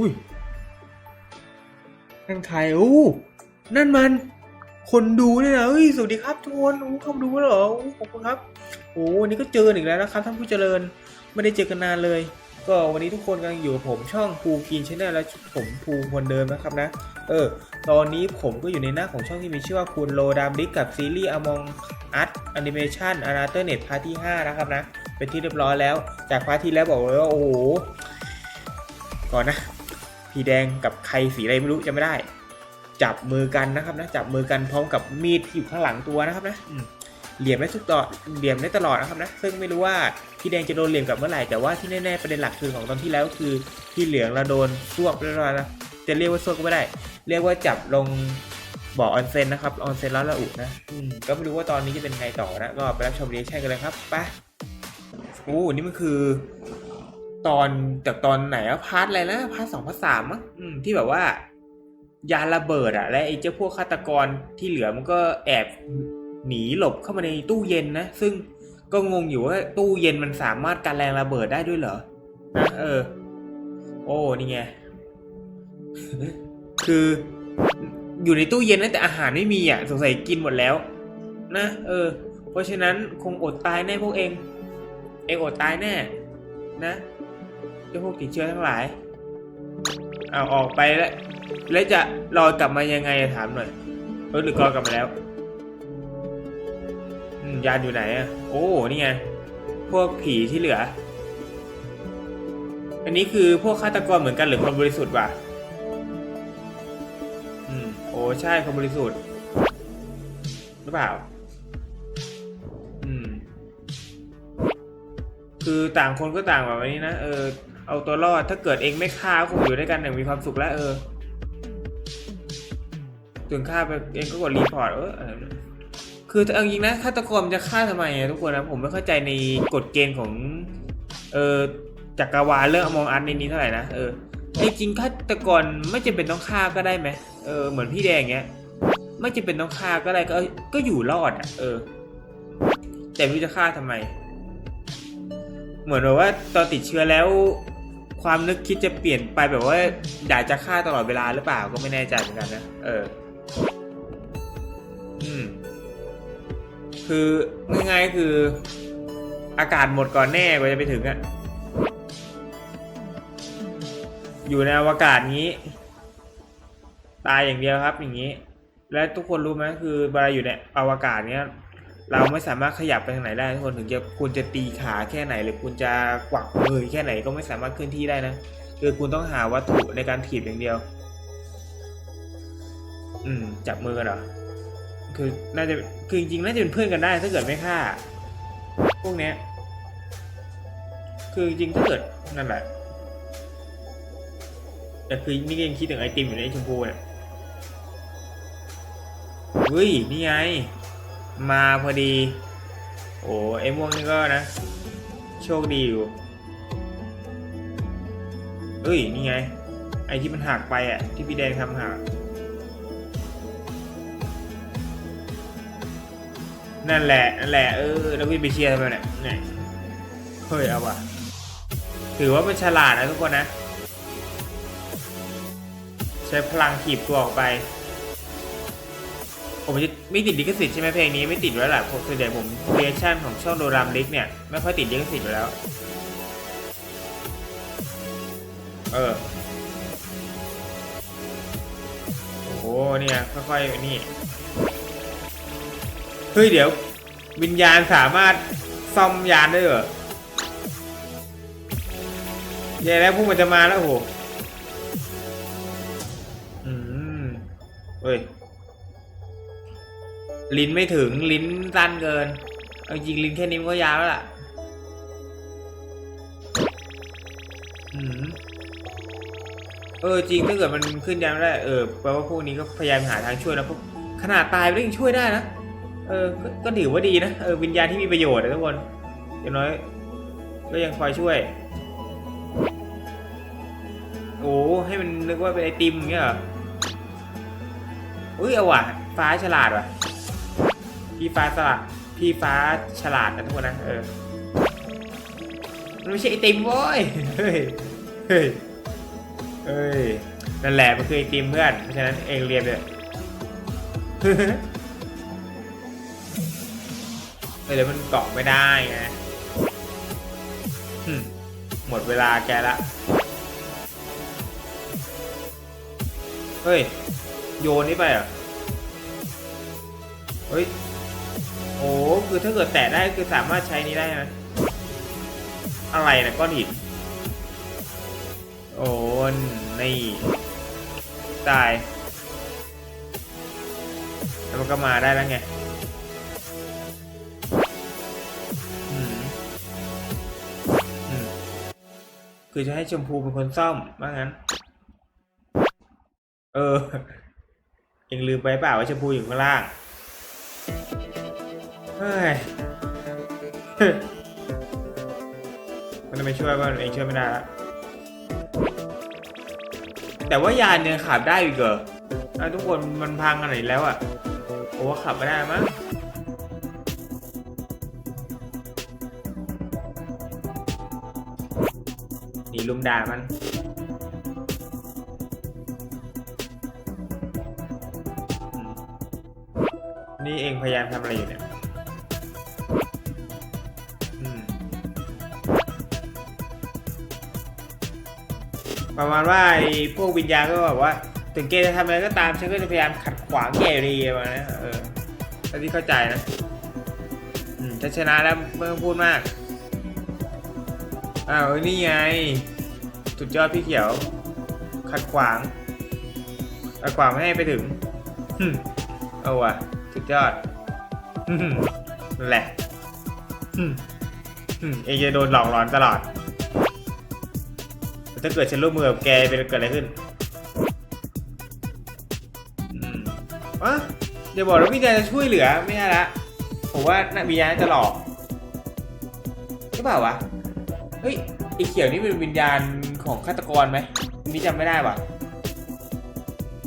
อุ้ยนั่นใครอู้นั่นมัน คนดูเนี่ยนะเฮ้ยสวัสดีครับทุกคนอู้เข้ามาดูแล้วเหรออู้ขอบคุณครับโอ้วันนี้ก็เจอกันอีกแล้วนะครับท่านผู้เจริญไม่ได้เจอกันนานเลย ก็วันนี้ทุกคนกำลังอยู่กับผมช่องภูกินชแนลและผมภูคนเดิมนะครับนะ เออ ตอนนี้ผมก็อยู่ในหน้าของช่องที่มีชื่อว่าคุณโลดามดิกกับซีรีส์ Among Us Animation a n a t o r Net Part ที่ 5 นะครับนะ เป็นที่เรียบร้อยแล้ว จากพาร์ทที่แล้วบอกเลยว่าโอ้โหก่อนนะ พี่แดงกับใครสีอะไรไม่รู้จะไม่ได้ จับมือกันนะครับนะจับมือกันพร้อมกับมีดที่อยู่ข้างหลังตัวนะครับนะอืมเหลี่ยมได้ทุกต่อเหลี่ยมได้ตลอดนะครับนะซึ่งไม่รู้ว่าพี่แดงจะโดนเหลี่ยมกลับเมื่อไหร่แต่ว่าที่แน่ๆประเด็นหลักคือของตอนที่แล้วคือพี่เหลืองเราโดนซวกเรียบร้อยแล้วจะเรียกว่าซวกก็ไม่ได้ เรียกว่าจับลงบ่อออนเซ็นนะครับออนเซ็นแล้วละอุนะอืมก็ไม่รู้ว่าตอนนี้จะเป็นไงต่อนะก็ไปรับชมเรียกใช่กันเลยครับไปโอ้นี่มันคือ ตอนจากตอนไหนอะพาร์ทอะไรนะพาร์ทสองพาร์ทสามมั้งอืมที่แบบว่า ยานระเบิดอะและไอ้เจ้าพวกฆาตกรที่เหลือมันก็แอบหนีหลบเข้ามาในตู้เย็นนะ ซึ่งก็งงอยู่ว่าตู้เย็นมันสามารถกันแรงระเบิดได้ด้วยเหรอนะเออ โอ้นี่ไงคืออยู่ในตู้เย็นนะแต่อาหารไม่มีอะสงสัยกินหมดแล้ว นะเออ เพราะฉะนั้นคงอดตายแน่พวกเอง เองอดตายแน่ นะ เจ้าพวกติดเชื้อทั้งหลายเอาออกไปแล้ว แล้วจะรอกลับมายังไงถามหน่อยเออหรือกอกลับมาแล้วยานอยู่ไหนอะโอ้นี่ไงพวกผีที่เหลือ อันนี้คือพวกฆาตกรเหมือนกันหรือคนบริสุทธิ์วะอืมโอ้ใช่คนบริสุทธิ์หรือเปล่า อืม คือต่างคนก็ต่างแบบนี้นะเออ เอาตัวรอดถ้าเกิดเองไม่ฆ่าก็คงอยู่ด้วยกันอย่างมีความสุขแล้วเออถึงฆ่าไปเองก็กดรีพอร์ตเออคือเอาจริงนะฆาตกรมจะฆ่าทำไมทุกคนนะผมไม่เข้าใจในกฎเกณฑ์ของเออจักรวาลเรื่องอมองอันในนี้เท่าไหร่นะเออจริงฆาตกรไม่จำเป็นต้องฆ่าก็ได้ไหมเออเหมือนพี่แดงเงี้ย ไม่จำเป็นต้องฆ่าก็ได้ก็ก็อยู่รอดอะเออ แต่ไม่จะฆ่าทำไม เหมือนแบบว่าตอนติดเชื้อแล้ว ความนึกคิดจะเปลี่ยนไปแบบว่าอยากจะฆ่าตลอดเวลาหรือเปล่าก็ไม่แน่ใจเหมือนกันนะเออ อืม คือง่ายๆคือ อากาศหมดก่อนแน่กว่าจะไปถึงอะอยู่ในอวกาศนี้ ตายอย่างเดียวครับ อย่างนี้ และทุกคนรู้ไหมคือเวลาอยู่ในอวกาศเนี้ย เราไม่สามารถขยับไปทางไหนได้ทุกคนถึงจะคุณจะตีขาแค่ไหน หรือคุณจะกวักมือแค่ไหนก็ไม่สามารถเคลื่อนที่ได้นะคือคุณต้องหาวัตถุในการถีบอย่างเดียว อืม จับมือกันเหรอคือน่าจะคือจริงๆน่าจะเป็นเพื่อนกันได้ ถ้าเกิดไม่ฆ่า พวกเนี้ย คือจริงถ้าเกิดนั่นแหละแต่คือนี่ก็ยังคิดถึงไอติมอยู่ในชมพูเนี่ยเฮ้ยนี่ไง มาพอดี โอ้ไอม่วงนี่ก็นะ โชคดีอยู่เอ้ย นี่ไง ไอที่มันหักไปอะ ที่พี่แดงทำหักนั่นแหละ นั่นแหละ เออ แล้วพี่ไปเชียร์ทำไมเนี่ยเนี่ยเฮ้ย เอาว่ะ ถือว่าเป็นฉลาดนะทุกคนนะ ใช้พลังถีบตัวออกไป ผมจะไม่ติดลิขสิทธิ์ใช่ไหมเพลงนี้ไม่ติดอยู่แล้วแหละผมส่วนใหญ่ผมเรียชั่นของช่องโดรามลิกเนี่ยไม่ค่อยติดลิขสิทธิ์อยู่แล้ว เออ โอ้โหเนี่ยค่อยๆนี่เฮ้ยเดี๋ยว วิญญาณสามารถซ่อมยานได้เหรอแย่แล้วพวกมันจะมาแล้วโอ้โหอืมเฮ้ย ลิ้นไม่ถึงลิ้นสั้นเกิน เอาจริงลิ้นแค่นี้มันก็ยาวแล้วล่ะอเออจริงถ้าเกิดมันขึ้นยาวไม่ได้เออแปลว่าพวกนี้ก็พยายามหาทางช่วยนะพวกขนาดตายไปยังช่วยได้นะเออก็ถือว่าดีนะเออวิญญาณที่มีประโยชน์นะทุกคนอย่างน้อย ก็ยังคอยช่วย โอ้ให้มันนึกว่าเป็นไอติมอย่างเงี้ยเหรออุ้ยเอาว่ะฟ้าฉลาดว่ะ พี่ฟ้าฉลาดพี่ฟ้าฉลาดนะทุกคนนะเออมันไม่ใช่ไอติมโว้ยเฮ้ยเฮ้ยเอ้ยนั่นแหละมันคือไอติมเพื่อนเพราะฉะนั้นเองเรียนเลยเออเดี๋ยวมันเกาะไม่ได้ไงหมดเวลาแกละ เฮ้ย โยนนี่ไปเหรอ เฮ้ย คือถ้าเกิดแตะได้คือสามารถใช้นี้ได้ไหมอะไรนะก้อนหิน โอ้นี่ ตาย แล้วมันก็มาได้แล้วไงคือจะให้ชมพูเป็นคนซ่อมว่างั้น เออเองลืมไปเปล่าว่าชมพูอยู่ข้างล่าง เฮ้ยมันจะไม่ช่วยว่าเองช่วยไม่ได้แล้วแต่ว่ายานยังขับได้อีกเหรอทุกคนมันพังอะไรแล้วอะโอ้ขับไม่ได้มั้งหนีลุมด่ามันนี่เองพยายามทำอะไรอยู่เนี่ย ประมาณว่าไอ้พวกวิญญาณก็แบบว่า ถึงแกจะทำอะไรก็ตามฉันก็จะพยายามขัดขวางแกอยู่ดีประมาณนี้เออถ้าที่เข้าใจนะอืมถ้าชนะแล้วไม่ต้องพูดมากอ้าวนี่ไงสุดยอดพี่เขียว ขัดขวางขัดขวางไม่ให้ไปถึงเอาว่ะสุดยอดแหละเองจะโดนหลอกหลอนตลอด ถ้าเกิดฉันร่วมมือกับแกเป็นเกิดอะไรขึ้นอืมวะอย่าบอกว่าวิญญาณจะช่วยเหลือไม่ใช่ละผมว่าน่ะวิญญาณจะหลอกหรือเปล่าวะเฮ้ยไอเขียวนี่เป็นวิญญาณของฆาตกรไหมนี่จำไม่ได้ว่ะ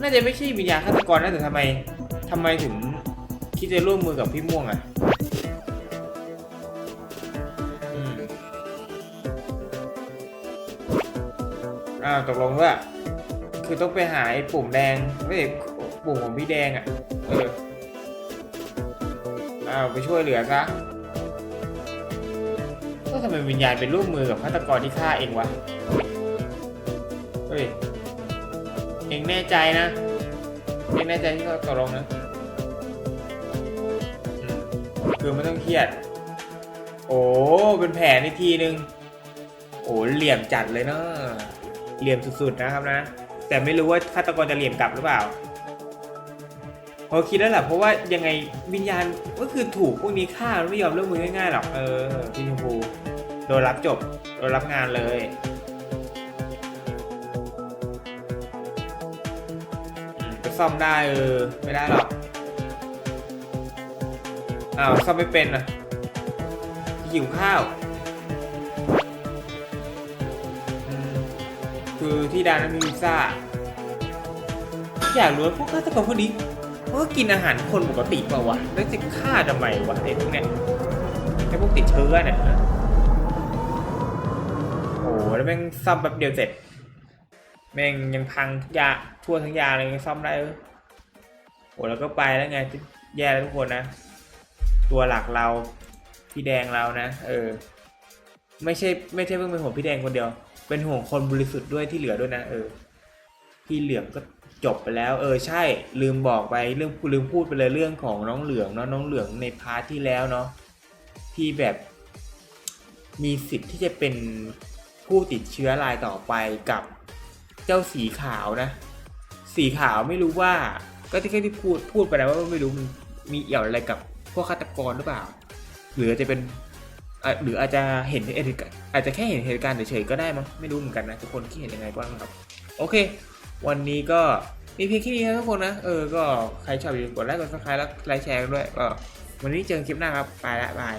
น่าจะไม่ใช่วิญญาณฆาตกรนะแต่ทำไมทำไมถึงคิดจะร่วมมือกับพี่ม่วงอะาวตกลงว่าคือต้องไปหาไอ้ปุ่มแดงไม่ใช่ปุ่มของพี่แดงอะ เอออ้าวไปช่วยเหลือซะก็ทำไมวิญญาณเป็นร่วมมือกับฆาตกรที่ฆ่าเองวะ เฮ้ย เองแน่ใจนะ เองแน่ใจที่เขาตกลงนะคือไม่ต้องเครียด โอ้ เป็นแผนในทีนึง โอ้ เหลี่ยมจัดเลยเนาะ เหลี่ยมสุดๆนะครับนะ แต่ไม่รู้ว่าฆาตกรจะเหลี่ยมกลับหรือเปล่าพอคิดแล้วแหละเพราะว่ายังไงวิญญาณก็คือถูกพวกนี้ฆ่าไม่ยอมเร่วมมือง่ายๆหรอกเออพี่ชมพูโดนรับจบโดนรับงานเลยจะซ่อมได้เออไม่ได้หรอกอ้าวซ่อมไม่เป็นนะหิวข้าว ที่ดานนั้นมีพิซ่า อยากรู้ว่าพวกฆาตกรพวกนี้เขาก็กินอาหารคนปกติเปล่าวะแล้วจะฆ่าทำไมวะไอ้พวกเนี้ยไอ้พวกติดเชื้อเนี่ยโอ้แล้วแม่งซ่อมแป๊บเดียวเสร็จ แม่งยังพังทุกอยางทั่วทั้งยาเลยยังซ่อมได้เออโอ้แล้วก็ไปแล้วไงแย่แล้วทุกคนนะ ตัวหลักเราพี่แดงเรานะ เออ ไม่ใช่ไม่ใช่เพิ่งเป็นห่วพี่แดงคนเดียว เป็นห่วงคนบริสุทธิ์ด้วยที่เหลือด้วยนะ เออ พี่เหลืองก็จบไปแล้ว เออ ใช่ ลืมบอกไปเรื่องลืมพูดไปเลยเรื่องของน้องเหลืองเนาะน้องเหลืองในพาร์ทที่แล้วเนาะที่แบบมีสิทธิ์ที่จะเป็นผู้ติดเชื้อรายต่อไปกับเจ้าสีขาวนะ สีขาวไม่รู้ว่า ก็ที่ที่พูดพูดไปแล้วว่าไม่รู้มันมีเอี่ยวอะไรกับพวกฆาตกรหรือเปล่า หรือจะเป็น หรืออาจจะเห็นเหตุการณ์อาจจะแค่เห็นเหตุการณ์เฉยๆก็ได้มั้งไม่รู้เหมือนกันนะทุกคนคิดเห็นยังไงบ้างครับ โอเค วันนี้ก็มีเพียงแค่นี้นะทุกคนนะเออก็ใครชอบอย่าลืมกดไลค์กดซับสไครต์แล้วไลค์แชร์กันด้วยก็วันนี้เจอกันคลิปหน้าครับไปละบาย